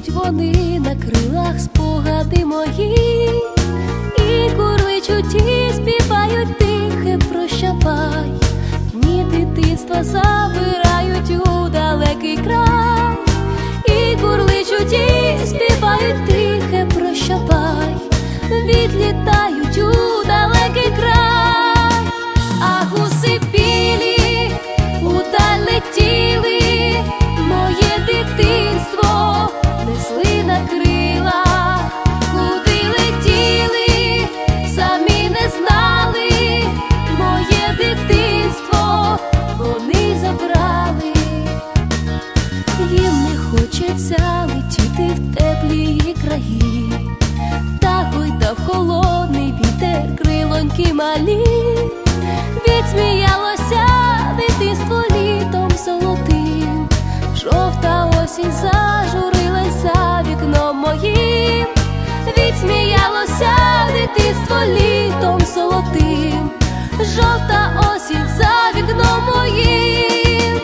Несуть вони на крилах спогади мої, і курличуть і співають тихе, прощавай, дні дитинства забирають у далекий край, і курличуть і співають тихе, прощавай, відлітай. Крилоньки малі, відсміялося дитинство літом золотим, жовта осінь зажурилась за вікном моїм, відсміялося дитинство літом золотим, жовта осінь за вікном моїм,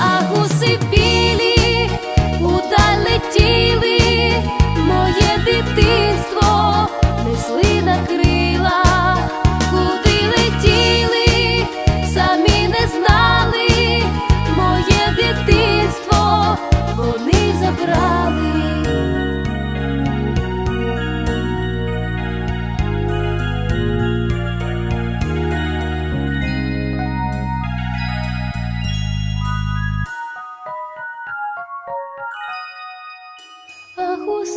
а гуси білі удаль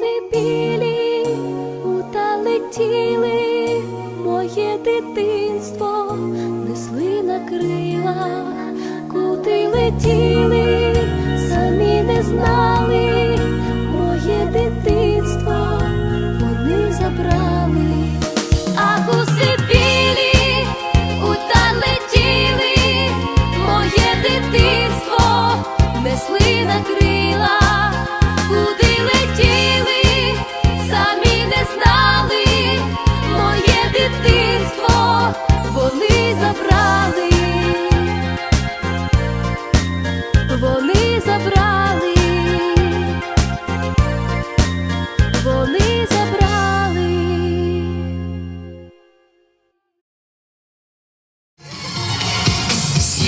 А білі ута летіли, моє дитинство несли на крилах, куди летіли,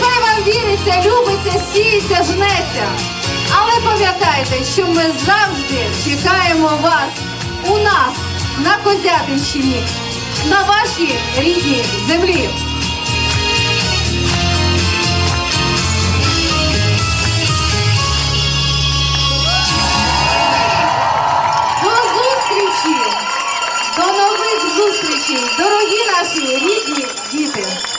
нехай вам віриться, любиться, сіється, жнеться. Але пам'ятайте, що ми завжди чекаємо вас у нас на Козятинщині, на вашій рідній землі. До зустрічі! До нових зустрічей, дорогі наші рідні діти!